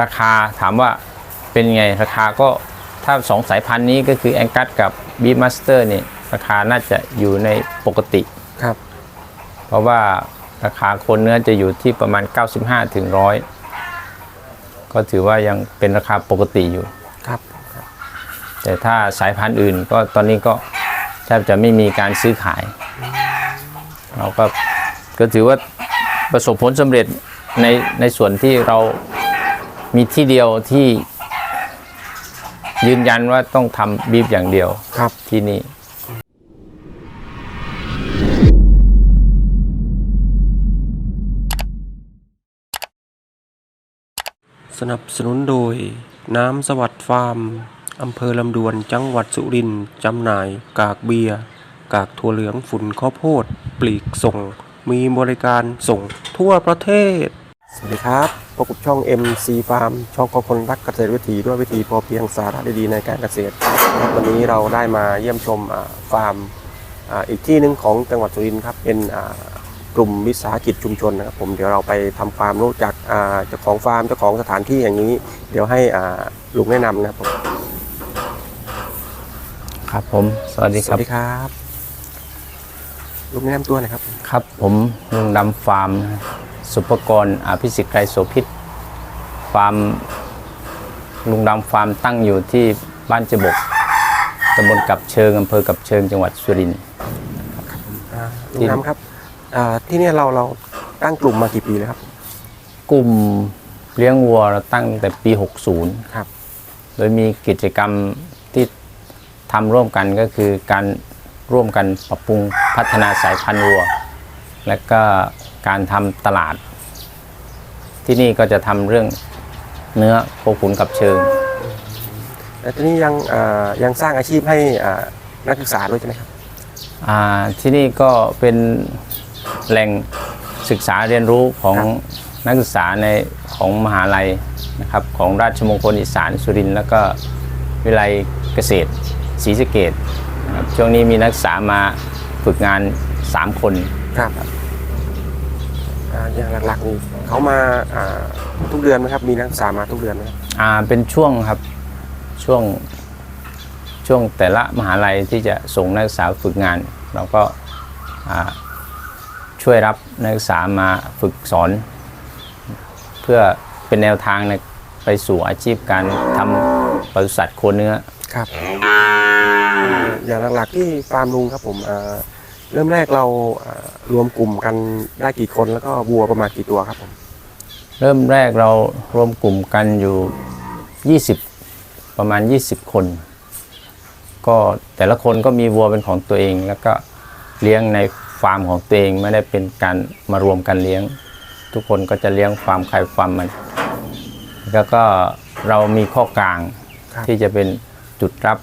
ราคาถามว่าเป็นไงราคาก็ถ้าสองสายพันธุ์นี้ก็คือแองกัสกับบีมาสเตอร์นี่ราคาน่าจะอยู่ในปกติครับ เพราะว่าราคาโคนเนื้อจะอยู่ที่ประมาณ 95ถึง100 ก็ถือว่ายังเป็นราคาปกติอยู่ครับ แต่ถ้าสายพันธุ์อื่นก็ตอนนี้ก็แทบจะไม่มีการซื้อขาย เราก็ก็ถือว่าประสบผลสำเร็จในในส่วนที่เรา มีที่เดียวที่ยืนยันว่าต้องทำบีฟอย่างเดียวครับที่นี่สนับสนุนโดย น้ำสวัสดิ์ฟาร์มอำเภอลำดวนจังหวัดสุรินทร์จำหน่าย กากเบียร์ กากถั่วเหลืองฝุ่นข้าวโพด ปลีกส่ง มีบริการส่งทั่วประเทศ สวัสดีครับ พบกับช่อง MC Farm ช่องของคนรักเกษตรวิถีด้วยวิถีพอเพียงสาระดีๆในการเกษตร วันนี้เราได้มาเยี่ยมชมอ่าฟาร์มอ่าอีกที่หนึ่งของจังหวัดสุรินทร์ครับเป็นอ่ากลุ่มวิสาหกิจชุมชนนะครับผมเดี๋ยวเราไปทำความรู้จักอ่าเจ้าของฟาร์มเจ้าของสถานที่อย่างนี้ เดี๋ยวให้อ่าลุงแนะนำนะครับผมครับผม สวัสดีสครัวับสดีครับลุงแนะนำตัวหน่อยครับ ครับผมลุงดำฟาร์ม สุปกรณ์อภิสิทธิ์ไกรโสพิษฟาร์มลุงดำฟาร์มตั้งอยู่ที่บ้านเจบกตำบลกับเชิงอำเภอกับเชิงจังหวัดสุรินทร์อ่าลุงน้ำครับอ่าที่เนี่ยเราเราตั้งกลุ่มมากี่ปีแล้วครับ กลุ่มเลี้ยงวัวเราตั้งแต่ปี 60 ครับ โดยมีกิจกรรมที่ทำร่วมกันก็คือการร่วมกันปรับปรุงพัฒนาสายพันธุ์วัว และก็ การทำตลาด ที่นี่ก็จะทำเรื่องเนื้อโคขุนกับเชิง แล้วทีนี้ยังอ่ายังสร้างอาชีพให้อ่านักศึกษาด้วยใช่ไหมครับ อ่าที่นี่ก็เป็นแหล่งศึกษาเรียนรู้ของครับนักศึกษาในของมหาลัยนะครับของราชมงคลอีสานสุรินทร์แล้วก็วิทยาลัยเกษตรศรีสะเกดนะครับช่วงนี้มีนักศึกษามาฝึกงาน 3 คน ครับ อ่าอย่างหลักๆนี่เขามาอ่าทุกเดือนไหมครับ มีนักศึกษามาทุกเดือนไหมครับอ่าเป็นช่วงครับช่วงช่วงแต่ละมหาลัยที่จะส่งนักศึกษาฝึกงาน เราก็อ่าช่วยรับนักศึกษามาฝึกสอน เพื่อเป็นแนวทางในไปสู่อาชีพการทำปศุสัตว์โคเนื้อครับ อย่างหลักๆที่ฟาร์มลุงครับผมอ่า เริ่มแรกเราอ่ารวมกลุ่มกันได้กี่คนแล้วก็วัวประมาณกี่ตัวครับผมเริ่มแรกเรารวมกลุ่มกันอยู่ 20 ประมาณ 20 คน ก็แต่ละคนก็มีวัวเป็นของตัวเอง แล้วก็เลี้ยงในฟาร์มของตัวเองไม่ได้เป็นการมารวมกันเลี้ยง ทุกคนก็จะเลี้ยงฟาร์มใครฟาร์มมัน แล้วก็เรามีข้อกลางครับที่จะเป็นจุดรับ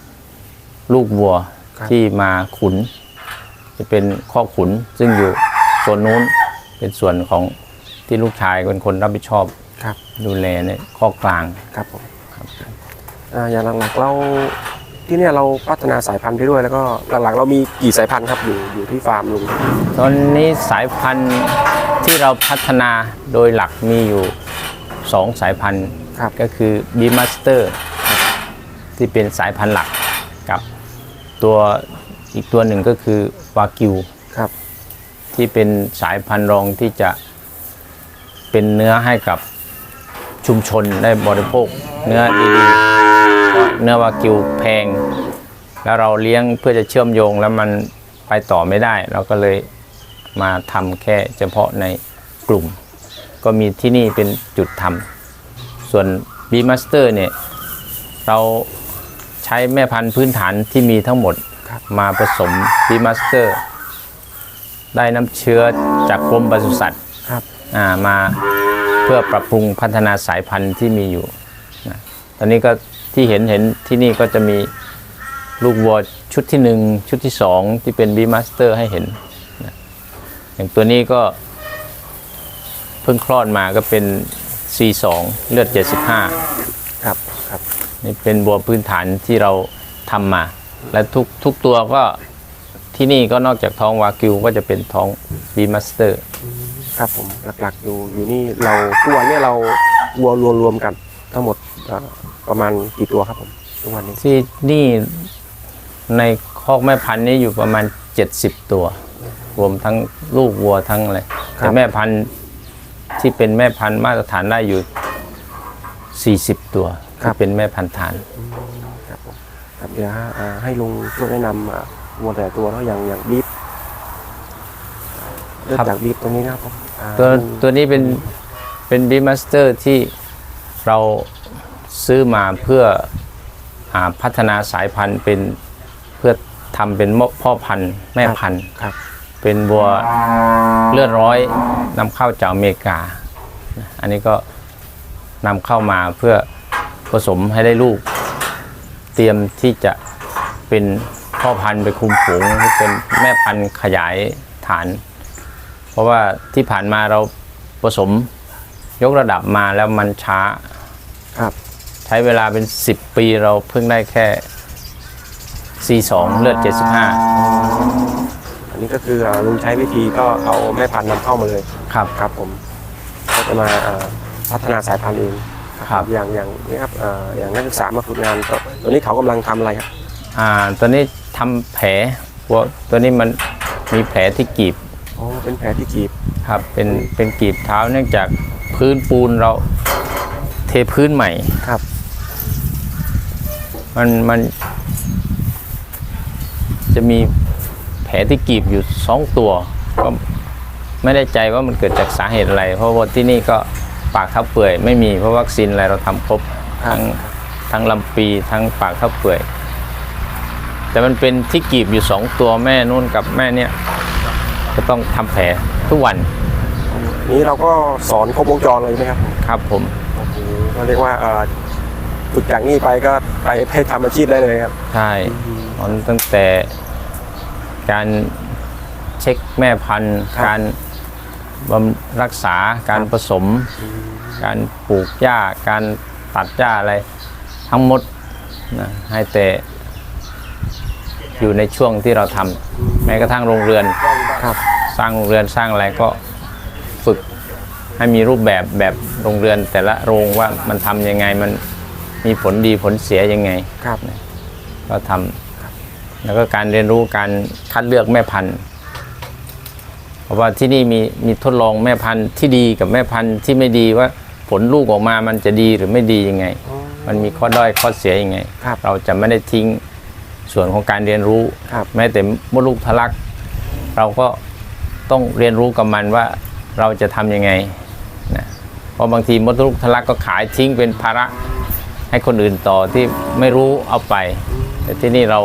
ลูกวัวครับที่มาขุน จะเป็นข้อขุนซึ่งอยู่ส่วนนู้นเป็นส่วนของที่ลูกชายเป็นคนรับผิดชอบครับ ดูแลในข้อกลางครับผมอ่าอย่างหลักๆเราที่เนี่ยเราพัฒนาสายพันธุ์ไปด้วย แล้วก็หลักๆ เรามีกี่สายพันธุ์ครับอยู่อยู่ที่ฟาร์มลุงตอนนี้สายพันธุ์ที่เราพัฒนาโดยหลักมีอยู่ 2 สายพันธุ์ครับก็คือ b ีมาสเตอร์ที่เป็นสายพันธุ์หลักกับตัว อีกตัวหนึ่งก็คือวากิวครับที่เป็นสายพันธุ์รองที่จะเป็นเนื้อให้กับชุมชนได้บริโภค เนื้อดีๆเพราะเนื้อวากิวแพง แล้วเราเลี้ยงเพื่อจะเชื่อมโยงแล้วมันไปต่อไม่ได้ เราก็เลยมาทำแค่เฉพาะในกลุ่ม ก็มีที่นี่เป็นจุดทำส่วน b ีมาสเตอร์เนี่ยเราใช้แม่พันธุ์พื้นฐานที่มีทั้งหมดครับ มาผสม b ีมาสเตอร์ ได้น้ำเชื้อจากกรมปศุสัตว์ครับอ่ามาเพื่อปรับปรุงพัฒนาสายพันธุ์ที่มีอยู่นะตอนนี้ก็ที่เห็นเห็นที่นี่ก็จะมีลูกวัวชุดที่หนึ่งชุดที่สองที่เป็นบีมาสเตอร์ให้เห็นนะอย่างตัวนี้ก็เพิ่งคลอดมาก็เป็น C2 เลือด 75 ครับครับนี่เป็นบัวพื้นฐานที่เราทำมา และทุกทุกตัวก็ที่นี่ก็นอกจากท้องวากิวก็จะเป็นท้องบีมาสเตอร์ ครับผมหลักๆอยู่อยู่นี่เราทุกวันเนี่ยเราวัวรวมรวมๆกัน ทั้งหมดอ่าประมาณกี่ตัวครับผมทุกวันนี้ที่นี่ในคอกแม่พันธุ์นี้อยู่ประมาณ 70 ตัว รวมทั้งลูกวัวทั้งอะไรแต่แม่พันธุ์ที่เป็นแม่พันธุ์มาตรฐานได้อยู่ 40 ตัวที่เป็นแม่พันธุ์ฐาน ครับผมครับเดี๋ยวอ่าให้ลุงช่วยแนะนำอ่าวัวแต่ละตัวเนาะอย่างอย่างบีฟเริ่มครับจากบีฟตรงนี้นะครับผมอ่าตัวลุงตัวนี้เป็นเป็นบีมาสเตอร์ที่เราซื้อมาเพื่ออาพัฒนาสายพันธุ์เป็นเพื่อทำเป็นพ่อพันธุ์แม่พันธุ์ครับเป็นวัวเลือดร้อยนำเข้าจากอเมริกา อันนี้ก็นำเข้ามาเพื่อผสมให้ได้ลูก เตรียมที่จะเป็นพ่อพันธุ์ไปคุมฝูงให้เป็นแม่พันธุ์ขยายฐาน เพราะว่าที่ผ่านมาเราผสมยกระดับมาแล้วมันช้าครับ ใช้เวลาเป็น 10 ปีเราเพิ่งได้แค่ 42 เลือด 75 อันนี้ก็คืออ่าลุงใช้วิธีก็เอาแม่พันธุ์นำเข้ามาเลยครับครับผมก็จะมาอ่าพัฒนาสายพันธุ์เอง ครับอย่างอย่างนี้ครับอ่าอย่างนักศึกษามาฝึกงานก็ตอนนี้เขากำลังทำอะไรครับอ่าตัวนี้ทำแผลวัวตัวนี้มันมีแผลที่กีบอ๋อเป็นแผลที่กีบครับเป็นเป็นกีบเท้าเนื่องจากพื้นปูนเราเทพื้นใหม่ครับ มันมันจะมีแผลที่กีบอยู่สองตัวก็ไม่ได้ใจว่ามันเกิดจากสาเหตุอะไร เพราะว่าที่นี่ก็ ปากเท้าเปื่อยไม่มีเพราะวัคซีนอะไรเราทำครบทั้งทั้งลำปีทั้งปากเท้าเปื่อย แต่มันเป็นที่กีบอยู่สองตัวแม่นู่นกับแม่เนี่ยก็ต้องทำแผลทุกวัน นี้เราก็สอนครบวงจรเลยไหมครับ ครับผมโอ้โหก็เรียกว่าเอ่อฝึกจากนี้ไปก็ไปให้ทำอาชีพได้เลยครับ ใช่ตอนตั้งแต่การเช็คแม่พันธุ์ครับการ บำรักษาการผสม การปลูกหญ้า การตัดหญ้าอะไร ทั้งหมดนะให้แต่อยู่ในช่วงที่เราทำแม้กระทั่งโรงเรือนครับสร้างโรงเรือนสร้างอะไรก็ฝึกให้มีรูปแบบแบบโรงเรือนแต่ละโรงว่ามันทำยังไงมันมีผลดีผลเสียยังไงครับก็ทำแล้วก็การเรียนรู้การคัดเลือกแม่พันธุ์ เพราะว่าที่นี่มีมีทดลองแม่พันธุ์ที่ดีกับแม่พันธุ์ที่ไม่ดีว่าผลลูกออกมามันจะดีหรือไม่ดียังไง มันมีข้อด้อยข้อเสียยังไงครับเราจะไม่ได้ทิ้งส่วนของการเรียนรู้ครับแม้แต่มดลูกทะลัก เราก็ต้องเรียนรู้กับมันว่าเราจะทำยังไงนะเพราะบางทีมดลูกทะลักก็ขายทิ้งเป็นภาระให้คนอื่นต่อที่ไม่รู้เอาไป แต่ที่นี่เรา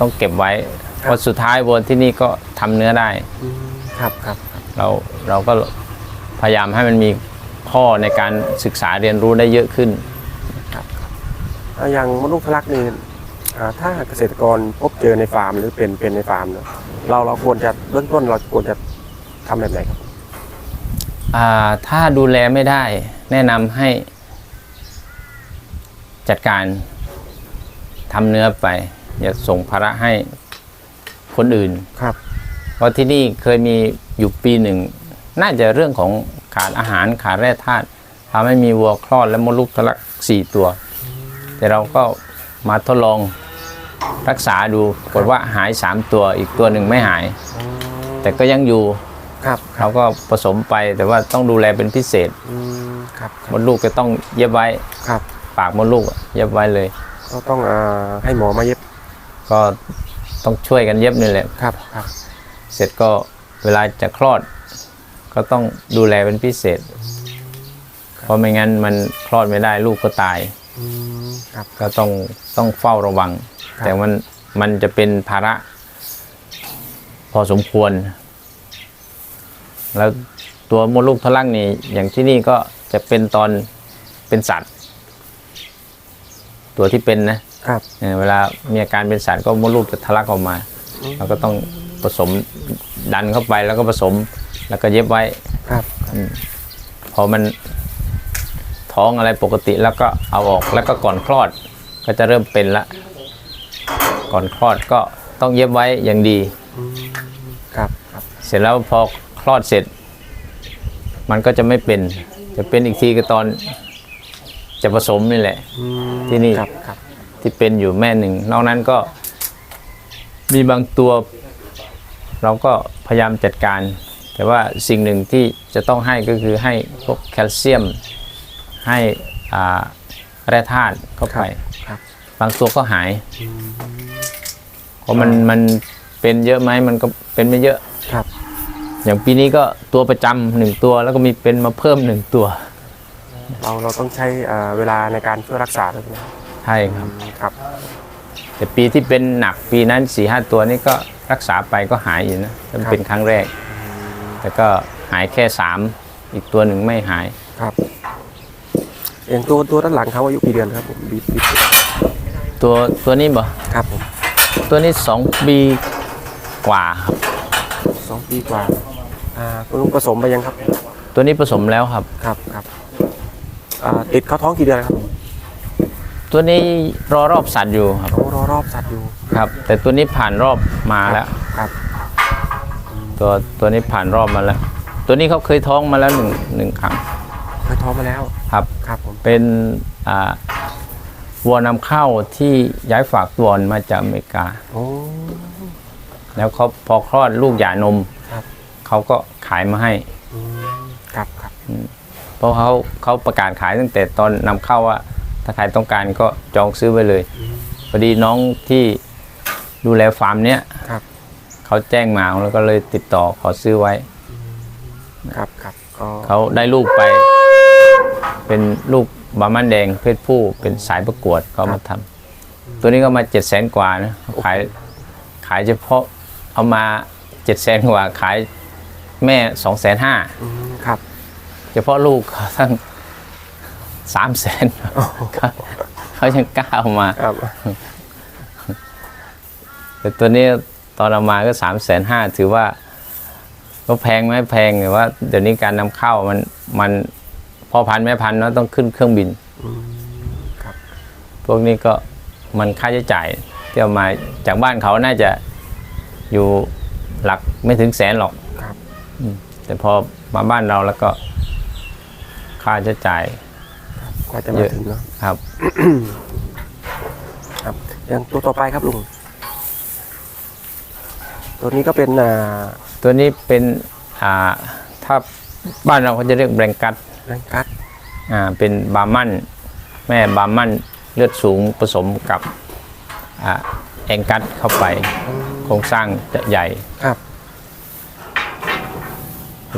ต้องเก็บไว้เพราะสุดท้ายวัวที่นี่ก็ทำเนื้อได้ ครับครับเราเราก็พยายามให้มันมีข้อในการศึกษาเรียนรู้ได้เยอะขึ้นอ่าอย่างมดลูกทะลักนี่อ่าถ้าเกษตรกรพบเจอในฟาร์มหรือเป็นเป็นในฟาร์มเนอะเราเราควรจะเบื้องต้นเราควรจะทำแบบไหนครับอ่าถ้าดูแลไม่ได้ แนะนำให้จัดการทำเนื้อไป อย่าส่งภาระให้คนอื่นครับ เพราะที่นี่เคยมีอยู่ปีหนึ่ง น่าจะเรื่องของขาดอาหารขาดแร่ธาตุทำให้มีวัวคลอดและมดลูกทะลักสี่ตัว แต่เราก็มาทดลองรักษาดูปรากฏว่าหายสามตัวอีกตัวหนึ่งไม่หาย แต่ก็ยังอยู่ครับเราก็ผสมไปแต่ว่าต้องดูแลเป็นพิเศษอืมครับคมรับดลูกก็ต้องเย็บไว้ ครับปากมดลูกอะเย็บไว้เลย ก็ต้องอ่าให้หมอมาเย็บก็ต้องช่วยกันเย็บนี่แหละ ครับครับ เสร็จก็เวลาจะคลอด ก็ต้องดูแลเป็นพิเศษ เพราะไม่งั้นมันคลอดไม่ได้ลูกก็ตายอืมครับก็ต้องต้องเฝ้าระวังครับแต่มันมันจะเป็นภาระ พอสมควร แล้วตัวมดลูกทะลักนี่อย่างที่นี่ก็จะเป็นตอนเป็นสัตว์ ตัวที่เป็นนะครับเออเวลามีอาการเป็นสัตว์ก็มดลูกจะทะลักออกมา เราก็ต้อง ผสมดันเข้าไปแล้วก็ผสม แล้วก็เย็บไว้ครับพอมันท้องอะไรปกติแล้วก็เอาออกแล้วก็ก่อนคลอด ก็จะเริ่มเป็นละ ก่อนคลอดก็ต้องเย็บไว้อย่างดี ครับครับเสร็จแล้วพอคลอดเสร็จ มันก็จะไม่เป็น จะเป็นอีกทีก็ตอนจะจะผสมนี่แหละ อืมที่นี่ ครับครับที่เป็นอยู่แม่หนึ่งนอกนั้นก็มีบางตัว เราก็พยายามจัดการ แต่ว่าสิ่งหนึ่งที่จะต้องให้ก็คือให้พวกแคลเซียม ให้อ่าแร่ธาตุเข้าไปครับบางตัวก็หายเพราะมันมันเป็นเยอะไหมมันก็เป็นไม่เยอะครับ อย่างปีนี้ก็ตัวประจำหนึ่งตัวแล้วก็มีเป็นมาเพิ่มหนึ่งตัว เราเราต้องใช้เอ่อเวลาในการเพื่อรักษาด้วยนะใช่ครับครับ แต่ปีที่เป็นหนักปีนั้นสี่ห้าตัวนี้ก็ รักษาไปก็หายอยู่นะถ้าเป็นครั้งแรก แต่ก็หายแค่สามอีกตัวหนึ่งไม่หาย ครับอย่างตัวตัวด้านหลังเขาอายุกี่เดือนครับผมบีบบีบตัวตัวนี้บ่ครับผมตัวนี้สองปีกว่าครับสองปีกว่าอ่าคุณลุงผสมไปยังครับ ตัวนี้ผสมแล้วครับครับครับอ่าติดเขาท้องกี่เดือนครับผมตัวนี้รอรอบสัตว์อยู่ครับ โอ้ร อรอบสัตว์อยู่ครับ แต่ตัวนี้ผ่านรอบมาแล้วครับตัวตัวนี้ผ่านรอบมาแล้ว ตัวนี้เขาเคยท้องมาแล้วหนึ่งหนึ่งครั้งเคยท้องมาแล้วครับครับผมเป็นอ่าวัวนำเข้าที่ย้ายฝากตัวมาจากอเมริกาโอ้แล้วเขาพอคลอดลูกหย่านมครับเขาก็ขายมาให้อืมครับครับเพราะเขาเขาประกาศขายตั้งแต่ตอนนำเข้าว่าถ้าใครต้องการก็จองซื้อไว้เลยพ อดีน้องที่ดูแลฟาร์มเนี้ยครับ เขาแจ้งมาแล้วก็เลยติดต่อขอซื้อไว้ ครับครับก็เขาได้ลูกไป เป็นลูกบามันแดงเพศผู้เป็นสายประกวดก็มาทำตัวนี้ก็มาเจ็ดแสนกว่านะขายขายเฉพาะเอามาเจ็ดแสนกว่าขายแม่สองแสนห้าอืมครับ เฉพาะลูกเขาทั้งสามแสน เขาเขายังกล้าเอามา ครับ แต่ตัวนี้ตอนเอามาก็สามแสนห้าถือว่าก็แพงไหมแพงแต่ว่า เดี๋ยวนี้การนำเข้ามันมันพอพันแม่พันเนาะต้องขึ้นเครื่องบินครับ พวกนี้ก็มันค่าใช้จ่ายที่เอามาจากบ้านเขาน่าจะอยู่หลักไม่ถึงแสนหรอกครับแต่พอมาบ้านเราแล้วก็ค่าใช้จ่าย กว่าจะเยมาอะถึงเนาะครับ ครับอย่างตัวต่อไปครับลุง ตัวนี้ก็เป็นอ่าตัวนี้เป็นอ่าถ้าบ้านเราเขาจะเรียกแบงกัสแรงกัดอ่าเป็นบาร์มันแม่บาร์มันเลือดสูงผสมกับอ่าแองกัสเข้าไป โครงสร้างจะใหญ่ ครับ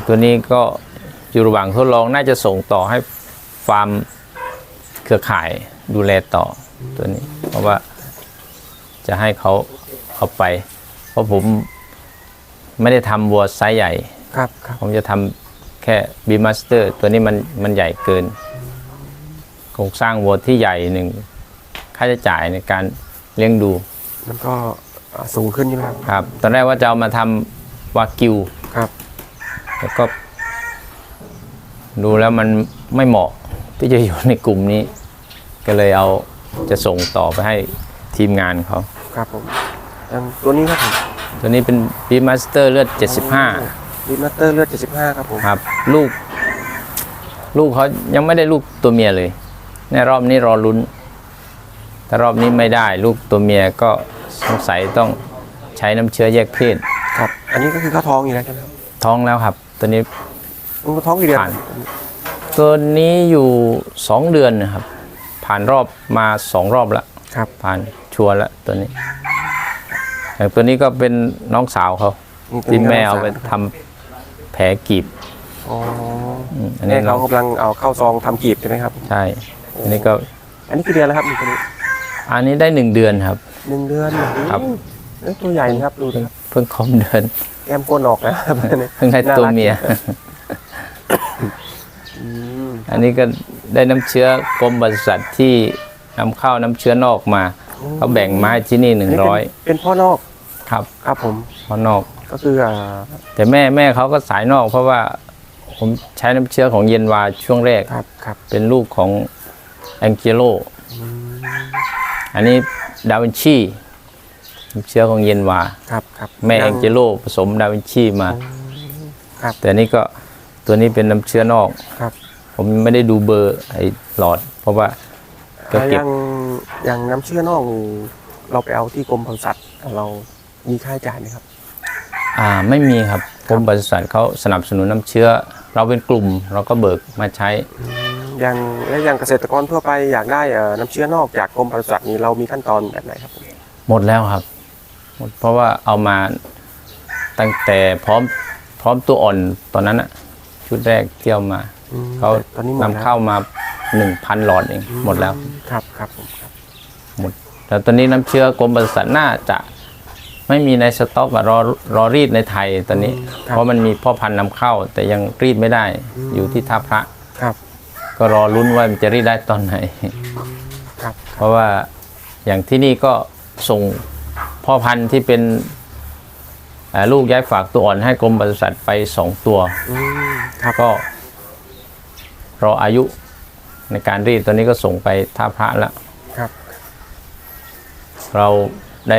ตัวนี้ก็อยู่ระหว่างทดลองน่าจะส่งต่อให้ฟาร์ม เครือข่ายดูแลต่อตัวนี้ เพราะว่าจะให้เขาเอาไป เพราะผมไม่ได้ทำวัวไซส์ใหญ่ ครับครับผมจะทำแค่บีมาสเตอร์ตัวนี้มันมันใหญ่เกินโครงสร้างวัวที่ใหญ่หนึ่งค่าใช้จ่ายในการเลี้ยงดูมันก็อ่าสูงขึ้นใช่ไหมครับ ครับ ตอนแรกว่าจะเอามาทำวากิว ครับแต่ก็ ดูแล้วมันไม่เหมาะที่จะอยู่ในกลุ่มนี้ ก็เลยเอาจะส่งต่อไปให้ทีมงานเขาครับผมอย่างตัวนี้ครับผมตัวนี้เป็นบีมาสเตอร์เลือด 75ดีมัตเตอร์เลือด 75 ครับผมครับ ลูก ลูกเขายังไม่ได้ลูกตัวเมียเลย ในรอบนี้รอลุ้นถ้ารอบนี้ไม่ได้ ลูกตัวเมียก็สงสัยต้องใช้น้ำเชื้อแยกเพศครับ อันนี้ก็คือเข้าท้องอยู่แล้วใช่ไหมครับท้องแล้วครับ ตัวนี้ลุงท้องกี่เดือนผ่าน ตัวนี้อยู่สองเดือนนะครับ ผ่านรอบมาสองรอบแล้วครับ ผ่านชัวร์แล้วตัวนี้แต่ตัวนี้ก็เป็นน้องสาวเขานี่ตัวที่นี้แม่เอาก็ไปรักษทำแผลกีบอ๋ออืมอันแม่นี้เราเขากำลังเอาเข้าซองทำกีบใช่ไหมครับ ใช่ อันนี้ก็อันนี้กี่เดือนแล้วครับนี่ตัวนี้อันนี้ได้หนึ่งเดือนครับ หนึ่งเดือนครับ เอ้ยตัวใหญ่นะครับดูนะครับเพิ่งครบเดือนแก้มก้นออกนะครับเพิ่งให้ตัวเมีย อืม อันนี้ก็ได้น้ำเชื้อกรมบริษัทที่นำเข้าน้ำเชื้อนอกมาเขาแบ่งมาให้ที่นี่หนึ่งร้อยเป็นพ่อนอกครับครับผมเพราะนอกก็คืออ่าแต่แม่แม่เขาก็สายนอก เพราะว่าผมใช้น้ำเชื้อของเย็นวาช่วงแรกครับครับ เป็นลูกของแองเจโลอันนี้ดาวินชีน้ำเชื้อของเย็นวาครับครับแม่แอยังงเจโลผสมดาวินชีมา ครับ แต่อันนี้ก็ตัวนี้เป็นน้ำเชื้อนอกครับ ผมไม่ได้ดูเบอร์ไอ้หลอด เพราะว่าก็อ่าเก็อบย่างอย่างน้ำเชื่อนอกนี่เราไปเอาที่กรมปศุสัตว์เรามีค่าใช้จ่ายไหมครับ อ่าไม่มีครับกรมปศุสัตว์เขาสนับสนุนน้ำเชื้อ เราเป็นกลุ่มเราก็เบิกมาใช้ อย่างและอย่างเกษตรกรทั่วไปอยากได้เอ่อน้ำเชื้อนอกจากกรมปศุสัตว์นี่เรามีขั้นตอนแบบไหนครับผมหมดแล้วครับหมดเพราะว่าเอามาตั้งแต่พร้อมพร้อมตัวอ่อนตอนนั้นอะชุดแรกที่เอามาอืม เขาตอนนี้หมดนำแล้วเข้ามาหนึ่งพันหลอดเองหมดแล้ว ครับครับผมครับหมดแล้วตอนนี้น้ำเชื้อกรมปศุสัตว์น่าจะไม่มีในสต็อกอะรอรอรีดในไทยตอนนี้ เพราะมันมีพ่อพันธุ์นำเข้า แต่ยังรีดไม่ได้อยู่ที่ท่าพระ ครับ ก็รอลุ้นว่ามันจะรีดได้ตอนไหน ครับ เพราะว่าอย่างที่นี่ก็ส่งพ่อพันธุ์ที่เป็นเอ่อลูกย้ายฝากตัวอ่อนให้กรมปศุสัตว์ไปสองตัวอืมครับก็ รออายุในการรีดตอนนี้ก็ส่งไปท่าพระแล้วครับ เราได้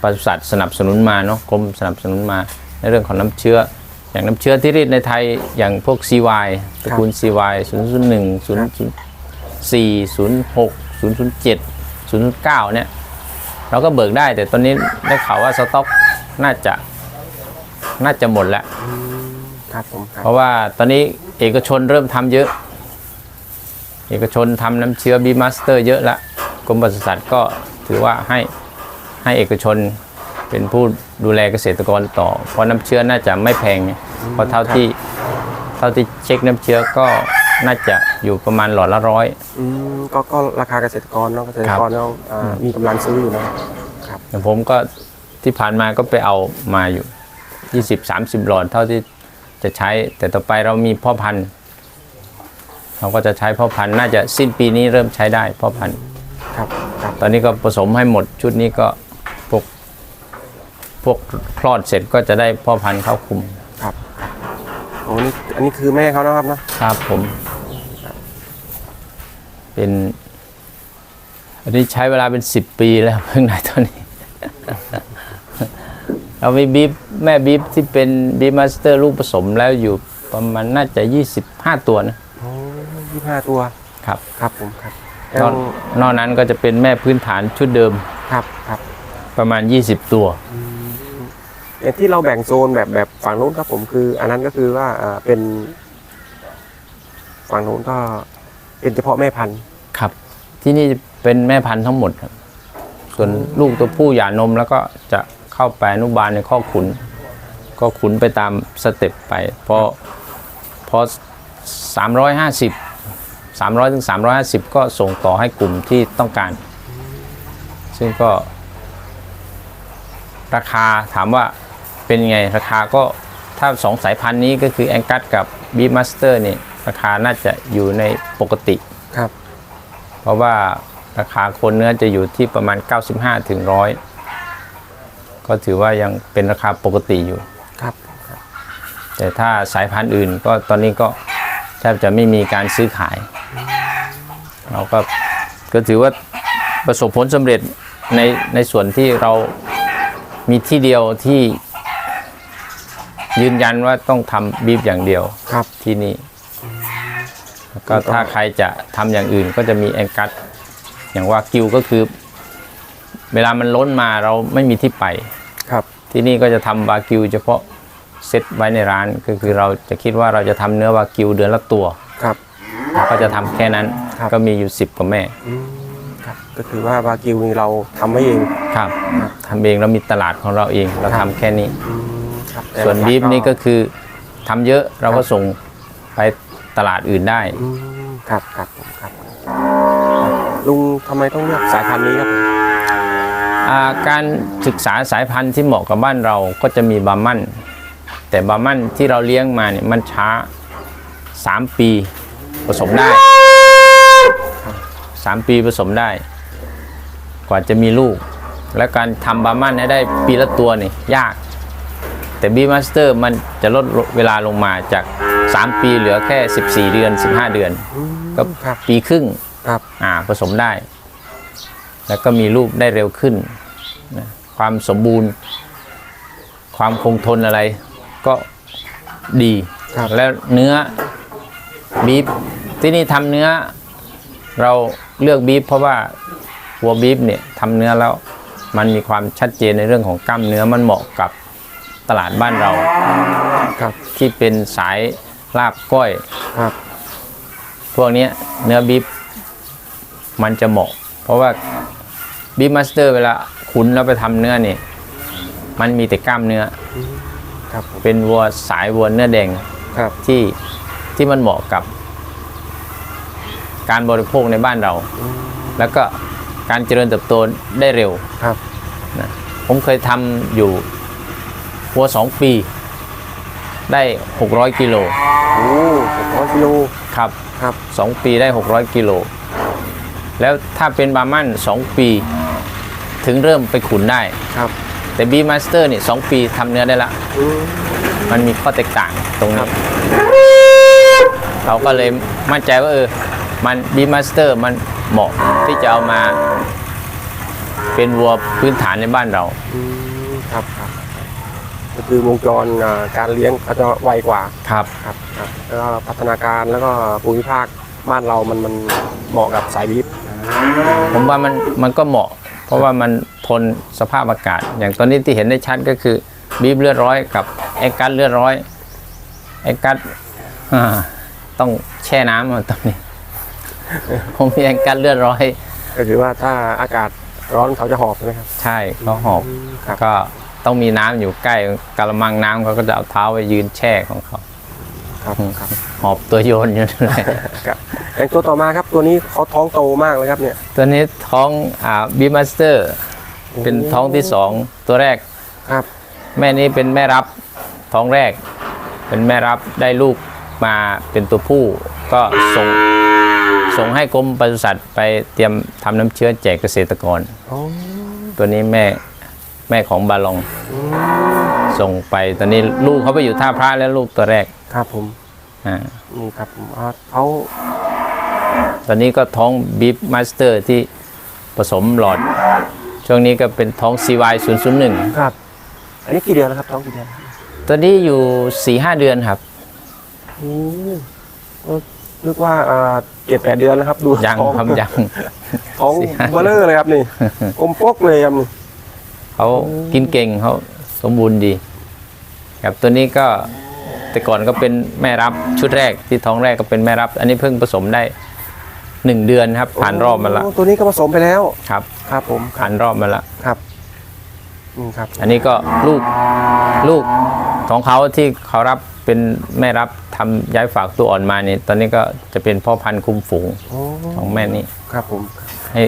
ปศุสัตว์สนับสนุนมาเนาะกรมสนับสนุนมาในเรื่องของน้ำเชื้อ อย่างน้ำเชื้อที่รีดในไทยอย่างพวก CY ตระกูล CY 001 004 06 007 009 เนี่ย เราก็เบิกได้แต่ตอนนี้ได้ข่าวว่าสต็อกน่าจะน่าจะหมดแล้ว ครับผมครับเพราะว่าตอนนี้เอกชนเริ่มทำเยอะ เอกชนทำน้ำเชื้อบีมาสเตอร์เยอะละกรมปศุสัตว์ก็ถือว่าให้ให้เอกชนเป็นผู้ดูแลเกษตรกรต่อ เพราะน้ำเชื้อน่าจะไม่แพงไงเพราะเท่าที่เท่าที่เช็คน้ำเชื้อก็น่าจะอยู่ประมาณหลอดละร้อยอืมก็ก็ราคาเกษตรกรเนาะเกษตรกรเนาะอ่ามีกำลังซื้ออยู่นะครับครับอย่างผมก็ที่ผ่านมาก็ไปเอามาอยู่ 20-30 หลอดเท่าที่ จะใช้แต่ต่อไปเรามีพ่อพันธุ์ เราก็จะใช้พ่อพันธุ์น่าจะสิ้นปีนี้เริ่มใช้ได้พ่อพันธุ์ครับครับตอนนี้ก็ผสมให้หมดชุดนี้ก็พวกพวกคลอดเสร็จก็จะได้พ่อพันธุ์เข้าคุมครับครับโอ้นี่อันนี้คือแม่เขานะครับนะครับผม เป็น อันนี้ใช้เวลาเป็นสิบปีแล้วเพิ่งได้ตอนนี้ เรามีบีฟแม่บีฟที่เป็นบีฟมาสเตอร์ลูกผสมแล้วอยู่ประมาณน่าจะ 25 ตัวนะโอ้ยี่ห้าตัว ครับครับผมครับนอกนอกนั้นก็จะเป็นแม่พื้นฐานชุดเดิมครับครับประมาณ 20 ตัวอย่างที่เราแบ่งโซนแบบแบบฝั่งนู้นครับผมคือ อันนั้นก็คือว่าอ่าเป็น ฝั่งนู้นก็เป็นเฉพาะแม่พันธุ์ครับ ที่นี่เป็นแม่พันธุ์ทั้งหมดครับ ส่วนลูกตัวผู้หย่านมแล้วก็จะ เข้าไปอนุบาลในข้อขุน ก็ขุนไปตามสเต็ปไป พอพอสามร้อยห้าสิบสามร้อยถึงสามร้อยห้าสิบก็ส่งต่อให้กลุ่มที่ต้องการ ซึ่งก็ ราคาถามว่าเป็นไง ราคาก็ถ้าสองสายพันธุ์นี้ก็คือแองกัสกับบีมาสเตอร์นี่ราคาน่าจะอยู่ในปกติครับ เพราะว่าราคาโคนเนื้อจะอยู่ที่ประมาณ 95ถึง100 ก็ถือว่ายังเป็นราคาปกติอยู่ ครับ แต่ถ้าสายพันธุ์อื่นก็ตอนนี้ก็แทบจะไม่มีการซื้อขาย เราก็ก็ถือว่าประสบผลสำเร็จในในส่วนที่เรามีที่เดียวที่ยืนยันว่าต้องทำบีฟอย่างเดียวครับที่นี่แล้วก็ถ้าใครจะทำอย่างอื่นก็จะมีแองกัสอย่างว่ากิวก็คือ เวลามันล้นมาเราไม่มีที่ไปครับ ที่นี่ก็จะทำวากิวเฉพาะเซตไว้ในร้านก็คือเราจะคิดว่าเราจะทำเนื้อวากิวเดือนละตัวครับก็จะทำแค่นั้นครับ ก็มีอยู่สิบกว่าแม่อืมครับก็คือว่าบากิวนี่เราทำไว้เองครับ ทำเองเรามีตลาดของเราเองเราทำแค่นี้ครับแต่ส่วนหลักๆบีฟนี่ก็คือทำเยอะเราก็ส่งไปตลาดอื่นได้ อืมครับครับผมครับลุงทำไมต้องเลือกสายพันธุ์นี้ครับผมอ่า การศึกษาสายพันธุ์ที่เหมาะกับบ้านเราก็จะมีบาร์มันแต่บาร์มันที่เราเลี้ยงมาเนี่ยมันช้า 3 ปีผสมได้ 3 ปีผสมได้ กว่าจะมีลูก และการทำบาร์มันให้ได้ปีละตัวนี่ยาก แต่บีมาสเตอร์มันจะลดเวลาลงมาจาก 3 ปีเหลือแค่ 14 เดือน 15 เดือน ก็ครับปีครึ่งครับอ่าผสมได้ แล้วก็มีลูกได้เร็วขึ้นนะความสมบูรณ์ ความคงทนอะไรก็ดีครับแล้วเนื้อบีฟที่นี่ทำเนื้อ เราเลือกบีฟเพราะว่าวัวบีฟเนี่ยทำเนื้อแล้วมันมีความชัดเจนในเรื่องของกล้ามเนื้อมันเหมาะกับตลาดบ้านเราครับที่เป็นสายลาบก้อยครับพวกเนี้ยเนื้อบีฟมันจะเหมาะ เพราะว่า บีฟมาสเตอร์เวลาขุนแล้วไปทำเนื้อเนี่ยมันมีแต่กล้ามเนื้อ ครับผมเป็นวัวสายวัวเนื้อแดงครับที่ที่มันเหมาะกับ การบริโภคในบ้านเรา แล้วก็การเจริญเติบโตได้เร็วครับนะผมเคยทำอยู่วัวสองปี ได้600กิโลโอ้หกร้อยกิโลครับครับสองปีได้600กิโลแล้วถ้าเป็นบาร์มันสองปี ถึงเริ่มไปขุนได้ ครับ แต่บีมาสเตอร์นี่สองปีทำเนื้อได้ละ อืม มันมีข้อแตกต่างตรงครันี้บเราก็เลยมั่นใจว่าเออ มันบีมาสเตอร์มันเหมาะที่จะเอามา เป็นวัวพื้นฐานในบ้านเรา อืมครับครับก็คือวงจรอ่าการเลี้ยงเขาจะไวกว่าครับ ครับครับแล้วก็พัฒนาการแล้วก็ภูมิภาคบ้านเรามันมันเหมาะกับสายบีฟผมว่ามันมันก็เหมาะ เพราะว่ามันทนสภาพอากาศ อย่างตอนนี้ที่เห็นได้ชัดก็คือบีฟเลือดร้อยกับไอ้กัดเลือดร้อยไอ้กัดอ่าต้องแช่น้ำอะตอนนี้ ผมมีไอ้กัดเลือดร้อย ก็คือว่าถ้าอากาศร้อนเขาจะหอบใช่ไหมครับ ใช่เขาหอบครับก็ต้องมีน้ำอยู่ใกล้กระมังน้ำเขาก็จะเอาเท้าไปยืนแช่ของเขา ครับครับหอบตัวโยนอยู่นั่นแหละครับอย่างตัวต่อมาครับตัวนี้เขาท้องโตมากเลยครับเนี่ย ตัวนี้ท้องอ่าบีมาสเตอร์เป็นท้องที่สองตัวแรกครับ แม่นี้เป็นแม่รับท้องแรก เป็นแม่รับได้ลูกมาเป็นตัวผู้ ก็ส่งส่งให้กรมปศุสัตว์ไปเตรียมทำน้ำเชื้อแจกเกษตรกรโอ้ตัวนี้แม่แม่ของบาลอง ส่งไปตอนนี้ลูกเขาไปอยู่ท่าพระแล้วลูกตัวแรกครับผมอ่านี่ครับผมอ่าเขาตอนนี้ก็ท้องบีฟมาสเตอร์ที่ผสมหลอด ช่วงนี้ก็เป็นท้อง CY 001ครับ อันนี้กี่เดือนแล้วครับท้องกี่เดือนตัวนี้อยู่4-5เดือนครับอืมก็นึกว่าอ่าเจ็ดแปดเดือนแล้วครับ ดูยังท้องครับยัง ท้องสี่ห้า เบลเลอร์เลยครับนี่กลมปกเลยครับนี่เขากินเก่งเขา สมบูรณ์ดีครับตัวนี้ก็แต่ก่อนก็เป็นแม่รับชุดแรกที่ท้องแรกก็เป็นแม่รับ อันนี้เพิ่งผสมได้หนึ่งเดือนครับ ผ่านรอบมาแล้วโตัวนี้ก็ผสมไปแล้วครับ ครับผมผ่านรอบมาแล้วครับนี่ครับ อันนี้ก็ลูกลูกของเขาที่เขารับเป็นแม่รับทำย้ายฝากตัวอ่อนมานี่ตอนนี้ก็จะเป็นพ่อพันธุ์คุมฝูงโอ้ของแม่นี่ครับผม ให้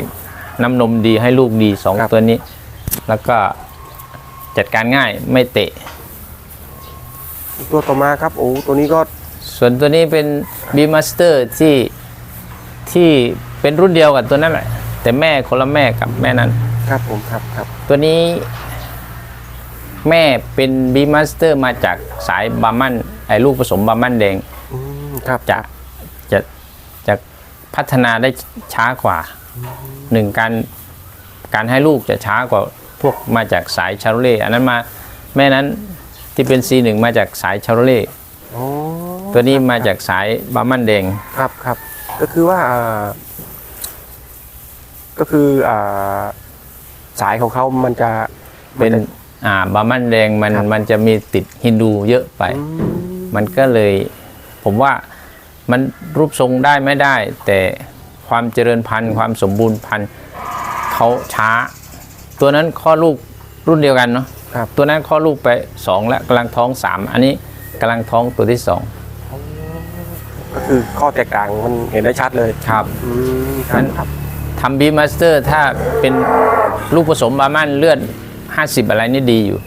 น้ำนมดีให้ลูกดีสองครับ ตัวนี้ แล้วก็ จัดการง่ายไม่เตะ ตัวต่อมาครับโอ้ตัวนี้ก็ส่วนตัวนี้เป็นบีมาสเตอร์ที่ที่เป็นรุ่นเดียวกับตัวนั้นแหละ แต่แม่คนละแม่กับแม่นั้น ครับผมครับครับตัวนี้ แม่เป็นบีมาสเตอร์มาจากสายบาร์มันไอ้ลูกผสมบาร์มันแดงอืมครับจะจะจะพัฒนาได้ช้ากว่าหนึ่งการการให้ลูกจะช้ากว่า พวกมาจากสายชาโรเล่อันนั้นมาแม่นั้นที่เป็น C1 มาจากสายชาโรเล่โอ้ตัวนี้มาจากสายบาร์มันแดงครับครับก็คือว่าอ่าก็คืออ่าสายของเขามันจะเป็นอ่าบาร์มันแดงมันครับมันจะมีติดฮินดูเยอะไปอืมมันก็เลย ผมว่ามันรูปทรงได้ไม่ได้ แต่ความเจริญพันธุ์ ความสมบูรณ์พันธุ์เขาช้า ตัวนั้นข้อดลูกรุ่นเดียวกันเนาะครับ ตัวนั้นข้อดลูกไป2แล้วกำลังท้อง3อันนี้กำลังท้องตัวที่ก็คือข้อแตกต่างมันเห็นได้ชัดเลย2ครับอืมครับครับทำบีมาสเตอร์ถ้าเป็นลูกผสมบาร์มันเลือด 50 อะไรนี่ดีอยู่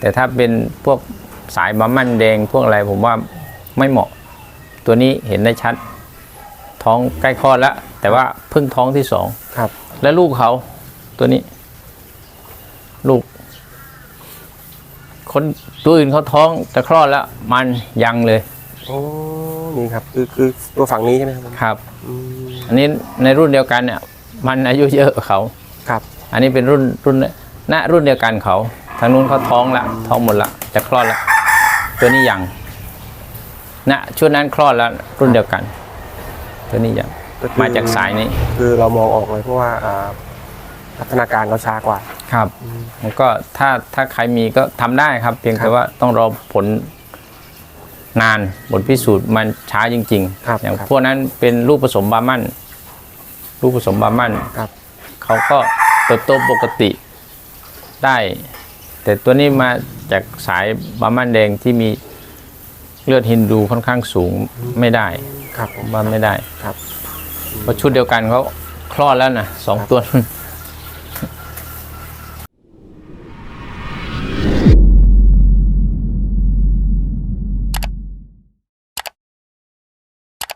แต่ถ้าเป็นพวกสายบาร์มันแดงพวกอะไรผมว่าไม่เหมาะ ตัวนี้เห็นได้ชัด ท้องใกล้คลอดแล้ว แต่ว่าเพิ่งท้องที่สองครับ แล้วลูกเขาตัวนี้ ลูก คนตัวอื่นเขาท้องจะคลอดแล้ว มันยังเลยโอ้นี่ครับ คือคือตัวฝั่งนี้ใช่ไหมครับผมครับ อืมอันนี้ในรุ่นเดียวกันเนี่ย มันอายุเยอะกว่าเขา ครับอันนี้เป็นรุ่นรุ่นณรุ่นเดียวกันเขา ทางนู้นเขาท้องละท้องหมดละจะคลอดละตัวนี้ยังณช่วงนั้นคลอดแล้วรุ่นเดียวกัน ตัวนี้จะก็คือมาจากสายนี้ คือเรามองออกเลยเพราะว่าอ่า พัฒนาการเขาช้ากว่า ครับแล้วก็ถ้าถ้าใครมีก็ทำได้ครับ เพียงครัแต่บว่าต้องรอผลนานผลพิสูจน์มันช้าจริงครับอย่างครับพวกนั้นเป็นลูกผสมบาร์มันลูกผสมบาร์มันครับ เขาก็เติบโตปกติได้ แต่ตัวนี้มาจากสายบาร์มันแดงที่มีเลือดฮินดูค่อนข้างสูงไม่ได้ครับผม ว่าไม่ได้ครับ เพราะชุดเดียวกันเขาคลอดแล้วนะสองตัวนั้น